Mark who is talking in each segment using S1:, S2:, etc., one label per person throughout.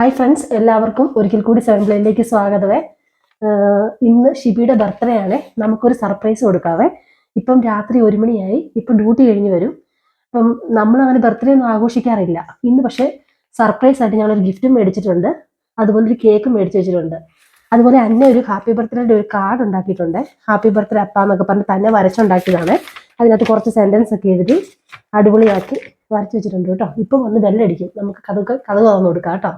S1: Hi friends എല്ലാവർക്കും ഒരിക്കൽ കൂടി സെവൻ പ്ലേയിലേക്ക് സ്വാഗതമേ. ഇന്ന് ഷിബിയുടെ ബർത്ത്ഡേ ആണ്. നമുക്കൊരു സർപ്രൈസ് കൊടുക്കാവേ. ഇപ്പം രാത്രി ഒരു മണിയായി. ഇപ്പം ഡ്യൂട്ടി കഴിഞ്ഞ് വരും. അപ്പം നമ്മൾ അങ്ങനെ ബർത്ത്ഡേ ഒന്നും ആഘോഷിക്കാറില്ല. ഇന്ന് പക്ഷേ സർപ്രൈസ് ആയിട്ട് ഞങ്ങളൊരു ഗിഫ്റ്റും മേടിച്ചിട്ടുണ്ട്. അതുപോലെ ഒരു കേക്കും മേടിച്ച് വെച്ചിട്ടുണ്ട്. അതുപോലെ അന്നെ ഒരു ഹാപ്പി ബർത്ത്ഡേയുടെ ഒരു കാർഡ് ഉണ്ടാക്കിയിട്ടുണ്ട്. ഹാപ്പി ബർത്ത്ഡേ അപ്പ എന്നൊക്കെ പറഞ്ഞ് തന്നെ വരച്ചുണ്ടാക്കിയതാണ്. അതിനകത്ത് കുറച്ച് സെന്റൻസ് ഒക്കെ എഴുതി അടിപൊളിയാക്കി വരച്ച് വെച്ചിട്ടുണ്ട് കേട്ടോ. ഇപ്പം വന്ന് ബെല്ലടിക്കും നമുക്ക് കഥ കഥ തുറന്നു കൊടുക്കാം കേട്ടോ.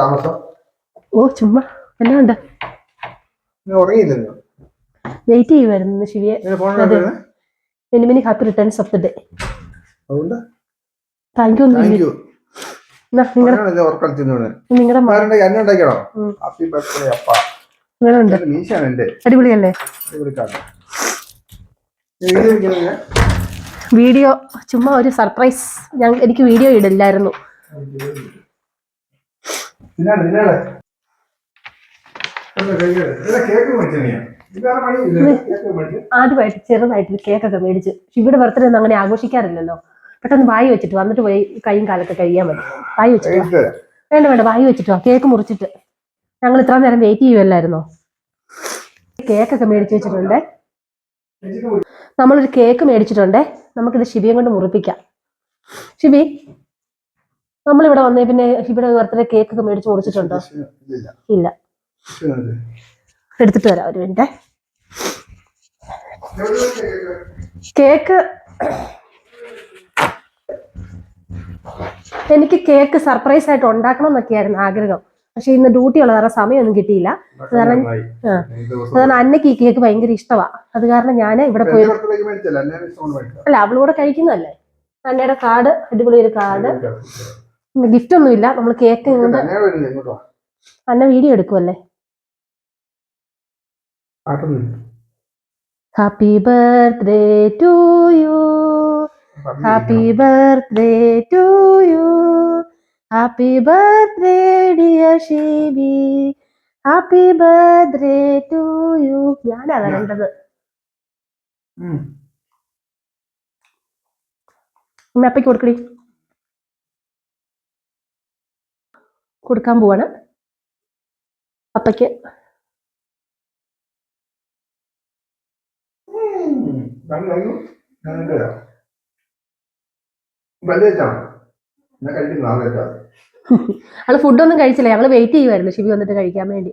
S2: താമസം.
S1: ഓ ചുമ്മാ. എന്നാ ഉണ്ട്
S2: ഉറങ്ങിയില്ലല്ലോ.
S1: വെയിറ്റ് ചെയ്യുമായിരുന്നു ശിവിയെ. Many many happy returns of the day thank you അടിപൊളിയല്ലേ?
S2: വീഡിയോ
S1: ചുമ്മാ ഒരു സർപ്രൈസ്. ഞാൻ എനിക്ക് വീഡിയോ ഇടില്ലായിരുന്നു.
S2: തിന്നാണ് തിന്നാണ് കേക്ക് മേടിച്ചു
S1: ആദ്യമായിട്ട് ചെറുതായിട്ട് കേക്കൊക്കെ മേടിച്ച്. ഇവിടെ ബർത്ത്ഡേ ഒന്നും അങ്ങനെ ആഘോഷിക്കാറില്ലല്ലോ. പെട്ടെന്ന് വായി വെച്ചിട്ട് വന്നിട്ട് പോയി കൈയും കാലൊക്കെ കഴിയാൻ പറ്റും വായി വെച്ചിട്ട് വേണ്ട വേണ്ട വായി വെച്ചിട്ടോ കേക്ക് മുറിച്ചിട്ട്. ഞങ്ങൾ ഇത്ര നേരം വെയിറ്റ് ചെയ്യുമല്ലായിരുന്നോ കേക്കൊക്കെ മേടിച്ചു വെച്ചിട്ടുണ്ട്. നമ്മളൊരു കേക്ക് മേടിച്ചിട്ടുണ്ടേ. നമുക്കിത് ഷിബിയെ കൊണ്ട് മുറിപ്പിക്കാം. ഷിബി നമ്മളിവിടെ വന്നേ പിന്നെ ഇവിടെ ബർത്ത്ഡേ കേക്ക് ഒക്കെ മേടിച്ച് മുറിച്ചിട്ടുണ്ടോ?
S2: ഇല്ല.
S1: എടുത്തിട്ട് വരാം ഒരു മിനിറ്റ്. കേക്ക് എനിക്ക് കേക്ക് സർപ്രൈസ് ആയിട്ട് ഉണ്ടാക്കണം എന്നൊക്കെയായിരുന്നു ആഗ്രഹം. പക്ഷെ ഇന്ന് ഡ്യൂട്ടി ഉള്ള കാരണം സമയമൊന്നും കിട്ടിയില്ല. കാരണം ആ. അതാണ് അന്നയ്ക്ക് ഈ കേക്ക് ഭയങ്കര ഇഷ്ടമാണ് അത് കാരണം ഞാൻ ഇവിടെ പോയി അല്ല അവളൂടെ കഴിക്കുന്നതല്ലേ? അന്നയുടെ കാർഡ് അടിപൊളി ഒരു കാർഡ്. ഗിഫ്റ്റ് ഒന്നുമില്ല. നമ്മൾ കേക്ക് കൊണ്ട്
S2: തന്നെ വരുന്നില്ല ഇങ്ങോട്ടോ
S1: അന്ന video എടുക്കുമല്ലേ happy birthday to you happy birthday to you happy birthday dear Sheebi happy birthday to you ഞാനാ വരേണ്ടത്. അമ്മ അപ്പയ്ക്ക് കൊടുക്കടി കൊടുക്കാൻ പോവാണ് അപ്പയ്ക്ക്
S2: ഉം. കണ്ടു കഴിഞ്ഞു? ഞാൻ നിനക്ക് തരാം. വലുത് വെച്ചാണോ? ഞാൻ കഴിക്കുന്നു, നാളെ പോവാണ്. മതി.
S1: അവൾ ഫുഡൊന്നും കഴിച്ചില്ല. ഞങ്ങൾ വെയിറ്റ് ചെയ്യുമായിരുന്നു ഷിബി വന്നിട്ട് കഴിക്കാൻ വേണ്ടി?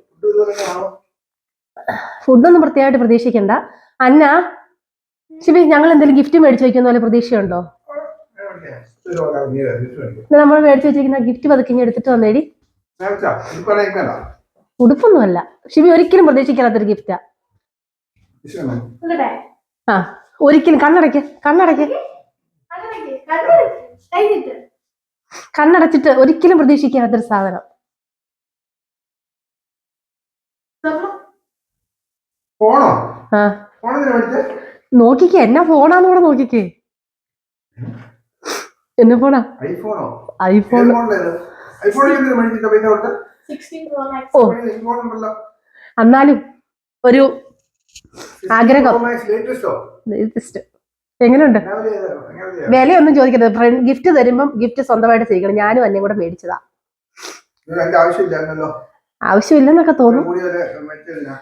S1: ഫുഡൊന്നും പ്രത്യേകമായിട്ട് പ്രതീക്ഷിക്കണ്ട. അന്ന ഷിബി ഞങ്ങൾ എന്തെങ്കിലും ഗിഫ്റ്റ് മേടിച്ചു വെക്കുന്ന പോലെ പ്രതീക്ഷയുണ്ടോ? നമ്മൾ മേടിച്ചു വെച്ചിരിക്കുന്ന ഗിഫ്റ്റ് പതുക്കെ എടുത്തിട്ട് വന്നേടി. ഉടുപ്പൊന്നുമല്ല. ഷിമി ഒരിക്കലും പ്രതീക്ഷിക്കാത്തൊരു ഗിഫ്റ്റാ? ആ. ഒരിക്കലും കണ്ണടയ്ക്ക് കണ്ണടയ്ക്ക് കണ്ണടച്ചിട്ട് ഒരിക്കലും പ്രതീക്ഷിക്കാത്തൊരു സാധനം? നോക്കിക്കേ എന്നാ ഫോണാന്ന് കൂടെ നോക്കിക്കേ. എന്നെ ഫോണാ?
S2: ഐഫോണോ?
S1: ഐഫോൺ. ഓ. എന്നാലും ഒരു ആഗ്രഹം. എങ്ങനെയുണ്ട്?
S2: എന്നാ
S1: വിലയൊന്നും ചോദിക്കരുത്. ഫ്രണ്ട് ഗിഫ്റ്റ് തരുമ്പം ഗിഫ്റ്റ് സ്വന്തമായിട്ട് ചെയ്യണം ഞാനും അന്നേം കൂടെ മേടിച്ചതാ. ആവശ്യമില്ലെന്നൊക്കെ തോന്നും.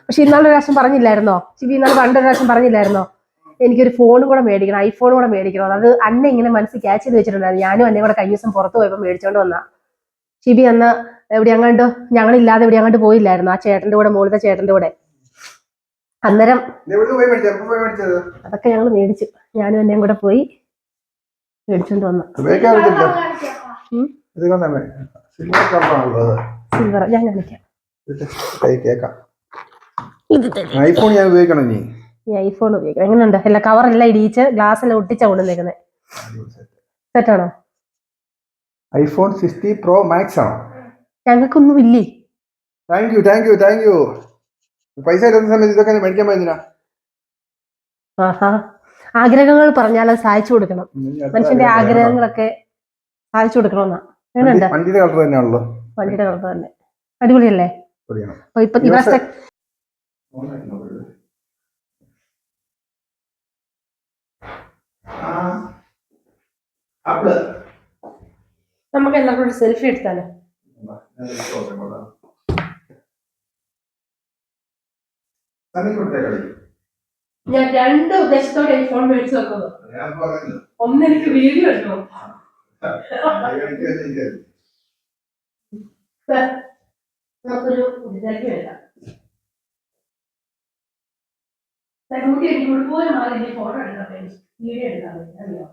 S1: പക്ഷെ ഇന്നാളൊരു പ്രാവശ്യം പറഞ്ഞില്ലായിരുന്നോ? ശിവി ഇന്നാൾ പണ്ടൊരു പ്രാവശ്യം പറഞ്ഞില്ലായിരുന്നോ? എനിക്കൊരു ഫോണും കൂടെ മേടിക്കണം ഐഫോണും കൂടെ മേടിക്കണം. അത് അന്നെ ഇങ്ങനെ മനസ്സിൽ ക്യാച്ച് ചെയ്ത് വെച്ചിട്ടുണ്ടായിരുന്നു. ഞാനും അന്നെ കൂടെ കഴിഞ്ഞ ദിവസം പുറത്ത് പോയപ്പോൾ മേടിച്ചോണ്ട് വന്നാ. ഷിബി അന്ന് എവിടെ ഞങ്ങൾ ഞങ്ങളില്ലാതെ എവിടെ അങ്ങോട്ട് പോയില്ലായിരുന്നു? ആ ചേട്ടന്റെ കൂടെ മുകളിലത്തെ ചേട്ടന്റെ കൂടെ. അന്നേരം? അതൊക്കെ ഞങ്ങൾ മേടിച്ചു. ഞാനും എന്നെയും കൂടെ പോയി മേടിച്ചോണ്ട് വന്നു.
S2: സിൽവർ
S1: ഞാൻ കാണിക്കാം.
S2: ഐഫോൺ ഞാൻ ഉപയോഗിക്കണം നീ
S1: ഈ ഐഫോൺ ഉപയോഗിക്കണം. എങ്ങനെയുണ്ട്? അല്ല കവറെല്ലാം ഇടിയിച്ച് ഗ്ലാസ് എല്ലാം ഒട്ടിച്ചാ കൊണ്ടുവന്നേക്കുന്നത് സെറ്റാണോ
S2: ഐഫോൺ സിക്സ്റ്റി പ്രോ മാക്സ് ആണോ?
S1: ഞങ്ങൾക്കൊന്നും ഇല്ലേ
S2: thank you thank you thank you പൈസ ഇല്ലാത്ത സമയത്ത് ഇതൊക്കെ മേടിക്കാൻ പറ്റുന്ന
S1: ആഹാ. ആഗ്രഹങ്ങൾ പറഞ്ഞാൽ അത് സാധിച്ചു കൊടുക്കണം. മനുഷ്യന്റെ ആഗ്രഹങ്ങളൊക്കെ സഹായിച്ചു കൊടുക്കണമെന്നാ. എങ്ങനെയുണ്ട്
S2: വണ്ടിയുടെ കളർ തന്നെയാണല്ലോ.
S1: വണ്ടിയുടെ കളർ തന്നെ. അടിപൊളിയല്ലേ? അപ്പൊ ഇപ്പൊ.
S2: ആ. ആപ്പിൾ.
S1: നമുക്ക് എല്ലാവർക്കും കൂടി സെൽഫി എടുത്താലോ?
S2: ഞാൻ
S1: രണ്ട് ഉദ്ദേശത്തോടെ ഈ ഫോൺ മേടിച്ചു
S2: നോക്കുന്നു.
S1: ഒന്ന് എനിക്ക് വീഡിയോ എടുക്കണം. നമുക്കൊരു സെൽഫി എടുക്കാം. ഡ്യൂട്ടി എനിക്ക് പോലും മാറി ഫോട്ടോ എടുക്കാൻ വീഡിയോ എടുക്കാൻ അറിയോ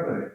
S1: か
S2: ね、